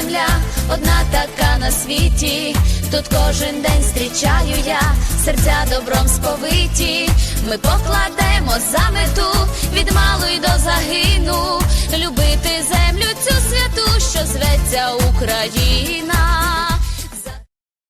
земля, одна така на світі. Тут кожен день зустрічаю я, серця добром сповиті. Ми покладемо за мету від малої до загину, любити землю цю святу, що зветься Україна.